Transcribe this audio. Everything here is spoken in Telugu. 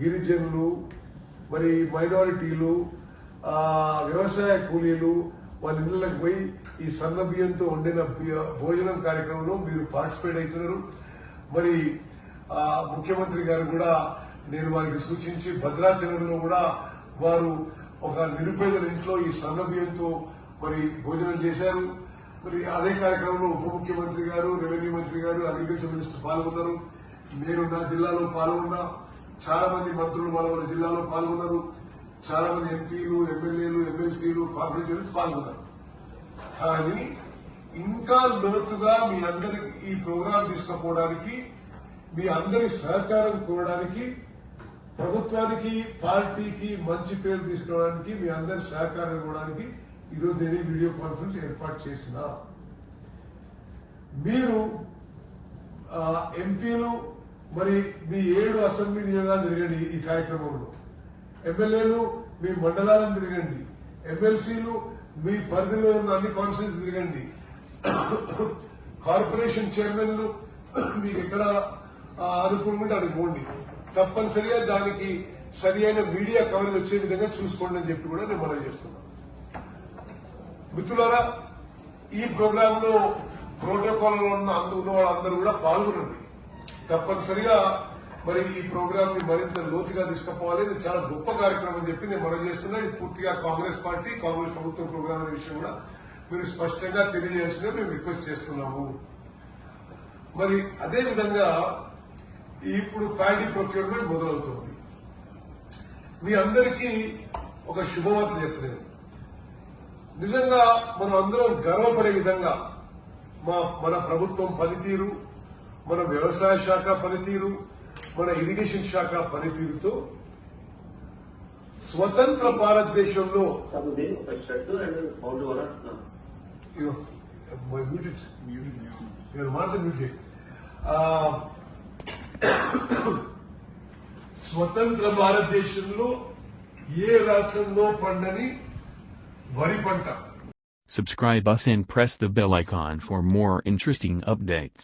గిరిజనులు మరి మైనారిటీలు వ్యవసాయ కూలీలు వాళ్ళ ఇళ్ళకి పోయి ఈ సన్న బియ్యంతో వండిన భోజనం కార్యక్రమంలో మీరు పార్టిసిపేట్ అవుతున్నారు. మరి ముఖ్యమంత్రి గారు కూడా నేను వారికి సూచించి భద్రాచలంలో కూడా వారు ఒక నిరుపేదల ఇంట్లో ఈ సన్న బియ్యంతో మరి భోజనం చేశారు. మరి అదే కార్యక్రమంలో ఉప ముఖ్యమంత్రి గారు రెవెన్యూ మంత్రి గారు అగ్రికల్చర్ మినిస్టర్ పాల్గొన్నారు. నేను నా జిల్లాలో పాల్గొన్నా. చాలా మంది మంత్రులు వాళ్ళ జిల్లాలో పాల్గొన్నారు. చాలా మంది ఎంపీలు ఎమ్మెల్యేలు ఎమ్మెల్సీలు కార్పొరేషన్లు పాల్గొన్నారు. కానీ ఇంకా లోతుగా మీ అందరికి ఈ ప్రోగ్రాం తీసుకుపోవడానికి మీ అందరి సహకారం కోరడానికి ప్రభుత్వానికి పార్టీకి మంచి పేరు తీసుకోవడానికి మీ అందరి సహకారం ఇవ్వడానికి ఈరోజు నేను వీడియో కాన్ఫరెన్స్ ఏర్పాటు చేసిన. మీరు ఆ, ఎంపీలు మరి మీ ఏడు అసెంబ్లీ నియోజకాలు తిరగండి ఈ కార్యక్రమంలో. ఎమ్మెల్యేలు మీ మండలాలను తిరగండి. ఎమ్మెల్సీలు మీ పరిధిలో ఉన్న అన్ని కాన్స్టిట్యూన్స్ తిరగండి. కార్పొరేషన్ చైర్మన్లు మీకు ఎక్కడ అనుకుంటే అనుకోండి తప్పనిసరిగా దానికి సరి అయిన మీడియా కవరేజ్ వచ్చే విధంగా చూసుకోండి అని చెప్పి కూడా నేను మనం చేస్తున్నాను. మిత్రులారా ఈ ప్రోగ్రామ్లో ప్రోటోకాల్లో ఉన్న అందుకున్న ఉన్న వాళ్ళందరూ కూడా పాల్గొనండి. తప్పనిసరిగా మరి ఈ ప్రోగ్రామ్ని మరింత లోతుగా తీసుకుపోవాలి. ఇది చాలా గొప్ప కార్యక్రమం అని చెప్పి నేను మనం చేస్తున్నా. ఇది పూర్తిగా కాంగ్రెస్ పార్టీ కాంగ్రెస్ ప్రభుత్వం ప్రోగ్రాం అనే విషయం కూడా మీరు స్పష్టంగా తెలియజేసిన మేము రిక్వెస్ట్ చేస్తున్నాము. మరి అదే విధంగా ఇప్పుడు ప్యాడీ ప్రొక్యూర్మెంట్ మొదలవుతోంది. మీ అందరికీ ఒక శుభవార్త చెప్తున్నాను. నిజంగా మనం అందరం గర్వపడే విధంగా మా మన ప్రభుత్వం పనితీరు మన వ్యవసాయ శాఖ పనితీరు మన ఇరిగేషన్ శాఖ పనితీరుతో స్వతంత్ర భారతదేశంలో కాకపోతే ఒక షర్ట్ అండ్ పౌండ్ కూడా ఇగో, mute it. మీరు మాట మ్యూట్ చేయండి. ఆ, స్వతంత్ర భారతదేశంలో ఏ రాష్ట్రంలో పండని వరి పంట Subscribe us and press the bell icon for more interesting updates.